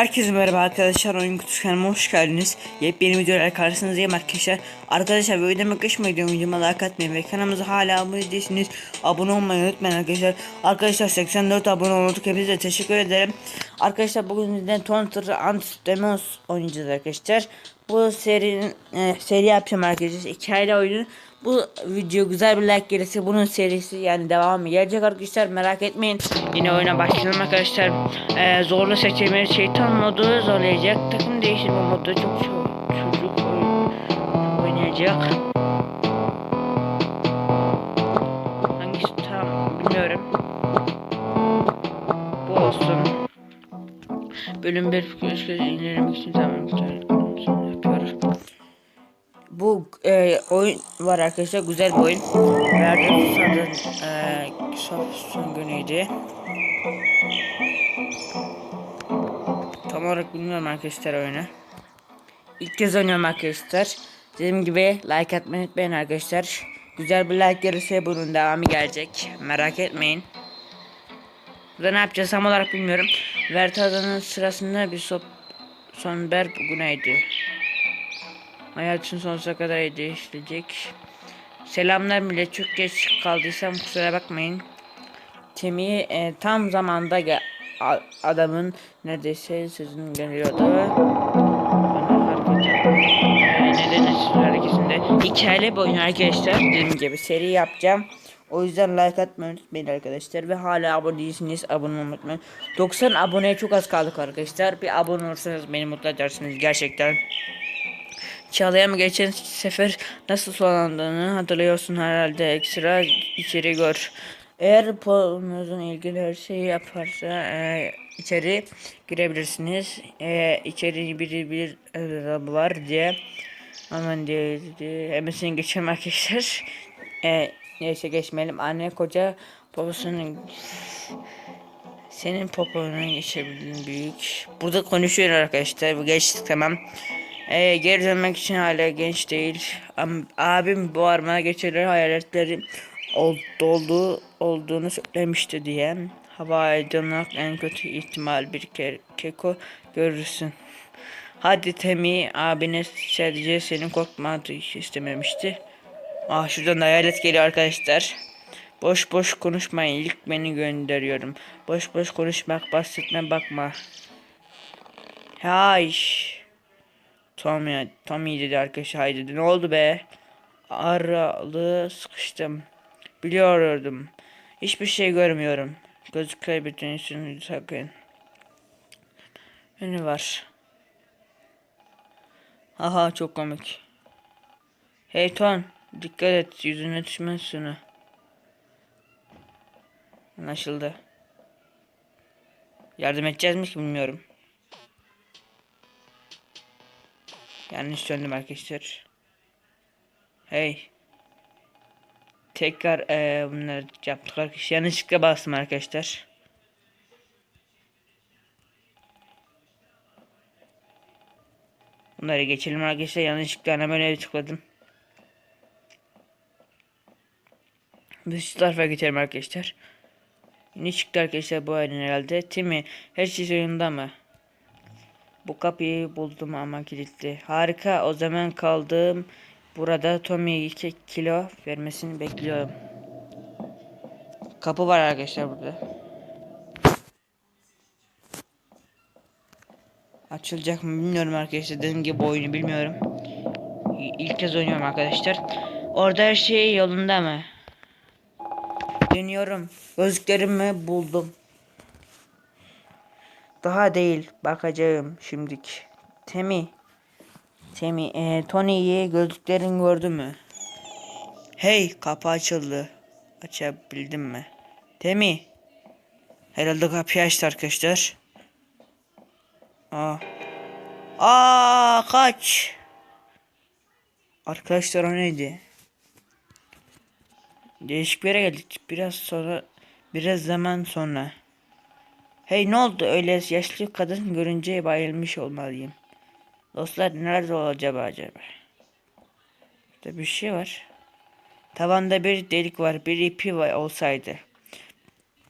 Herkese merhaba arkadaşlar oyun kutusu kanalıma hoş geldiniz. Yepyeni videolar karşınızdayım arkadaşlar. Arkadaşlar böyle demek kaçmayın videoma like atmayı ve kanalımıza hala abone değilsiniz. Abone olmayı unutmayın arkadaşlar. Arkadaşlar 84 abone olduk hepinize teşekkür ederim. Arkadaşlar bugün sizden Taunter Ant Demos oynayacağız arkadaşlar. Bu serinin e, seri yapacağım arkadaşlar. Hikayeli oyunu. Bu video güzel bir like gelirse bunun serisi yani devamı gelecek arkadaşlar merak etmeyin. Yine oyuna başlayalım arkadaşlar. Ee, zorlu seçimleri şeytan modu zorlayacak. Takım değiştirme modu çok ço- çocuk oynayacak. Hangisi tam bilmiyorum. Bu olsun. Bölüm 1 fikir ilerlemek için tamam e, oyun var arkadaşlar güzel bir oyun. Verdiğim sanırım e, son, günüydü. Tam olarak bilmiyorum arkadaşlar oyunu. İlk kez oynuyorum arkadaşlar. Dediğim gibi like atmayı unutmayın arkadaşlar. Güzel bir like gelirse bunun devamı gelecek. Merak etmeyin. Burada ne yapacağız tam olarak bilmiyorum. Vertada'nın sırasında bir sop sonber bugüneydi. Hayatın sonsuza kadar değiştirecek. Selamlar bile çok geç kaldıysam kusura bakmayın. Temi e, tam zamanda gel- adamın neredeyse sözünü geliyordu. Neden hareketinde hikayeli bir oyun arkadaşlar dediğim gibi seri yapacağım. O yüzden like atmayı unutmayın arkadaşlar ve hala abone değilsiniz abone unutmayın. 90 aboneye çok az kaldık arkadaşlar. Bir abone olursanız beni mutlu edersiniz gerçekten. Çağlayan geçen sefer nasıl sonlandığını hatırlıyorsun herhalde ekstra içeri gör. Eğer polunuzun ilgili her şeyi yaparsa e, içeri girebilirsiniz. E, içeri biri bir e, var diye aman diye diye hemesini geçelim arkadaşlar. E, neyse geçmeyelim. Anne koca poposunun senin poponu geçebildiğin büyük. Burada konuşuyor arkadaşlar. Geçtik tamam. Ee, geri dönmek için hala genç değil. Abim bu armaya geçirir hayaletlerin ol- dolduğu olduğunu söylemişti diye. Hava aydınlık en kötü ihtimal bir ke- keko görürsün. Hadi Temi abine sadece senin korkmadı istememişti. Ah şuradan da hayalet geliyor arkadaşlar. Boş boş konuşmayın ilk beni gönderiyorum. Boş boş konuşmak bahsetme bakma. Hayş. Tommy, Tommy dedi arkadaşlar hay dedi. Ne oldu be? Aralığı sıkıştım. Biliyordum. Hiçbir şey görmüyorum. Gözü kaybettiğin için sakın. Ne var? Aha çok komik. Hey Ton, dikkat et yüzüne düşmez şunu. Anlaşıldı. Yardım edeceğiz mi bilmiyorum. Yanlış döndüm arkadaşlar. Hey. Tekrar eee bunları yaptık arkadaşlar. Yanlışlıkla bastım arkadaşlar. Bunları geçelim arkadaşlar. Yanlışlıkla hemen öyle tıkladım. Dış tarafa geçelim arkadaşlar. Ne çıktı arkadaşlar bu aynen herhalde. Timi her şey yolunda mı? Bu kapıyı buldum ama kilitli. Harika o zaman kaldığım burada Tommy'ye 2 kilo vermesini bekliyorum. Kapı var arkadaşlar burada. Açılacak mı bilmiyorum arkadaşlar. Dediğim gibi oyunu bilmiyorum. İlk kez oynuyorum arkadaşlar. Orada her şey yolunda mı? Deniyorum. Gözlüklerimi buldum. Daha değil. Bakacağım şimdik. Temi. Temi. E, Tony'yi gözlüklerin gördü mü? Hey kapı açıldı. Açabildim mi? Temi. Herhalde kapıyı açtı arkadaşlar. Aa. Aa kaç. Arkadaşlar o neydi? Değişik bir yere geldik. Biraz sonra biraz zaman sonra. Hey ne oldu öyle yaşlı kadın görünce bayılmış olmalıyım. Dostlar nerede acaba acaba? İşte bir şey var. Tavanda bir delik var. Bir ipi olsaydı.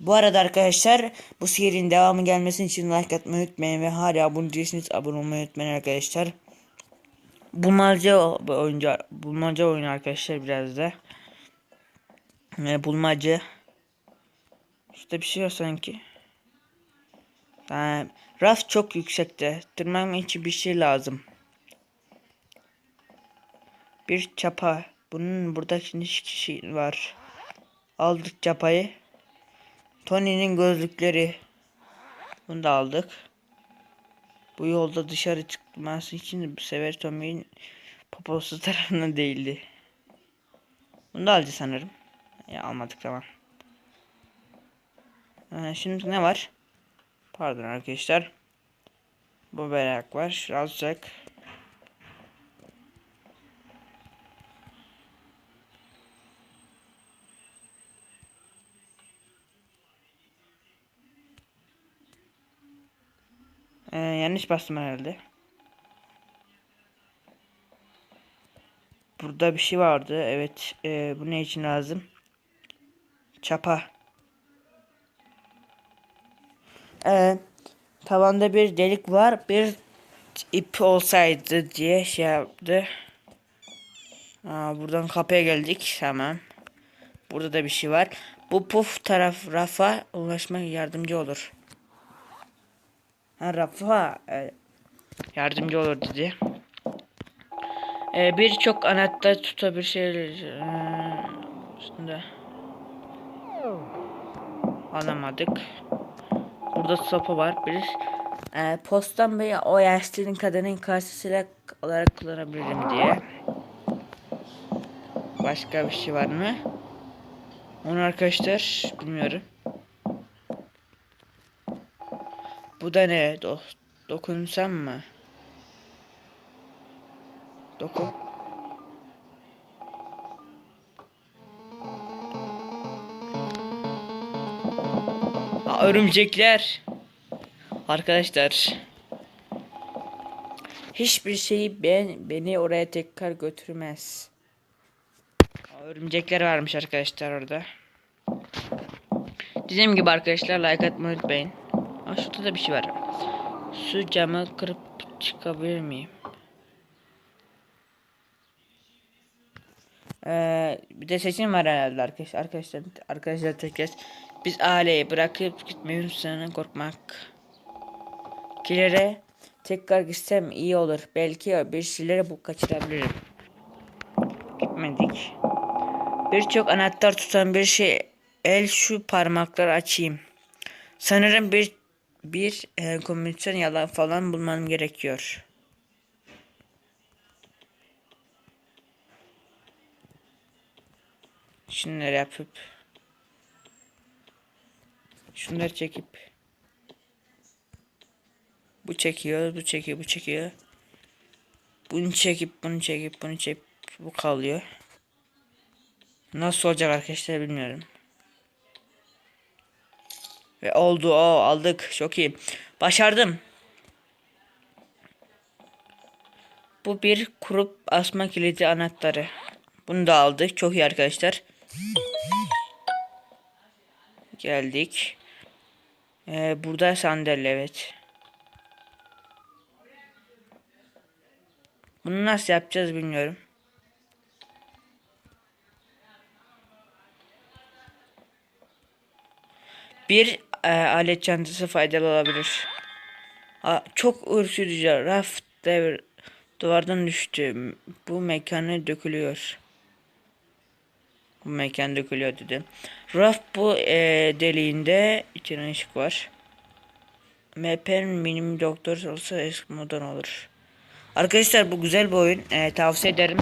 Bu arada arkadaşlar bu serinin devamı gelmesi için like atmayı unutmayın ve hala abone değilseniz abone olmayı unutmayın arkadaşlar. Bulmaca oyuncu bulmaca oyunu arkadaşlar biraz da. Ee, bulmaca. İşte bir şey var sanki. Yani, raf çok yüksekte. Tırmanmak için bir şey lazım. Bir çapa. Bunun burada şimdi kişi var. Aldık çapayı. Tony'nin gözlükleri. Bunu da aldık. Bu yolda dışarı çıkması için bu sefer Tommy'nin poposu tarafından değildi. Bunu da alacağız sanırım. Ya almadık tamam. Ee, şimdi ne var? Pardon arkadaşlar. Bu berak var. Alacak. Ee, yanlış bastım herhalde. Burada bir şey vardı. Evet. E, bu ne için lazım? Çapa. Ee, tavanda bir delik var. Bir ip olsaydı diye şey yaptı. Aa, buradan kapıya geldik. Tamam. Burada da bir şey var. Bu puf taraf rafa ulaşmak yardımcı olur. Ha rafa e, yardımcı olur dedi. E, Birçok anahtar tutabilir şeyler e, üstünde. Alamadık. Burada sopa var. Bir e, postan veya o yaşlının kadının karşısıyla olarak kullanabilirim diye. Başka bir şey var mı? Onu arkadaşlar bilmiyorum. Bu da ne? Do dokunsam mı? Dokun. Örümcekler. Arkadaşlar. Hiçbir şeyi ben beni oraya tekrar götürmez. Örümcekler varmış arkadaşlar orada. Dediğim gibi arkadaşlar like atmayı unutmayın. Aa, şurada da bir şey var. Su camı kırıp çıkabilir miyim? Ee, bir de seçim var herhalde arkadaşlar. Arkadaşlar, arkadaşlar tekrar biz aileyi bırakıp gitmeyi sana korkmak. Kilere tekrar gitsem iyi olur. Belki bir şeyleri bu kaçırabilirim. Gitmedik. Birçok anahtar tutan bir şey. El şu parmakları açayım. Sanırım bir bir e, kombinasyon yalan falan bulmam gerekiyor. Şunları yapıp şunları çekip bu çekiyor, bu çekiyor, bu çekiyor. Bunu çekip, bunu çekip, bunu çekip bu kalıyor. Nasıl olacak arkadaşlar bilmiyorum. Ve oldu o aldık çok iyi. Başardım. Bu bir kurup asma kilidi anahtarı. Bunu da aldık. Çok iyi arkadaşlar. Geldik. Ee, burada sandalye evet. Bunu nasıl yapacağız bilmiyorum. Bir e, alet çantası faydalı olabilir. Aa, çok ürkütücü. Raf devir, duvardan düştü. Bu mekanı dökülüyor. Bu mekan dökülüyor dedi. Raf bu e, deliğinde içine ışık var. MP'nin minim doktor olsa eski modern olur. Arkadaşlar bu güzel bir oyun. E, tavsiye ederim.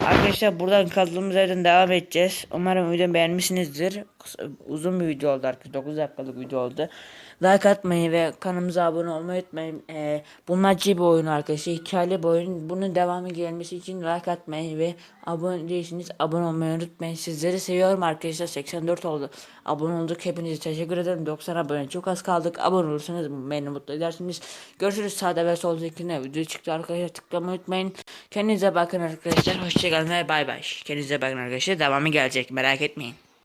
Arkadaşlar buradan kaldığımız yerden devam edeceğiz. Umarım videomu beğenmişsinizdir. Uzun bir video oldu arkadaşlar. 9 dakikalık video oldu. Like atmayı ve kanalımıza abone olmayı unutmayın. Ee, bulmaca bir oyun arkadaşlar. Hikayeli bir oyun. Bunun devamı gelmesi için like atmayı ve abone değilseniz abone olmayı unutmayın. Sizleri seviyorum arkadaşlar. 84 oldu. Abone olduk. Hepinize teşekkür ederim. 90 abone çok az kaldık. Abone olursanız beni mutlu edersiniz. Görüşürüz sağda ve solda ikine video çıktı arkadaşlar. Tıklamayı unutmayın. Kendinize bakın arkadaşlar. Hoşçakalın ve bay bay. Kendinize bakın arkadaşlar. Devamı gelecek. Merak etmeyin.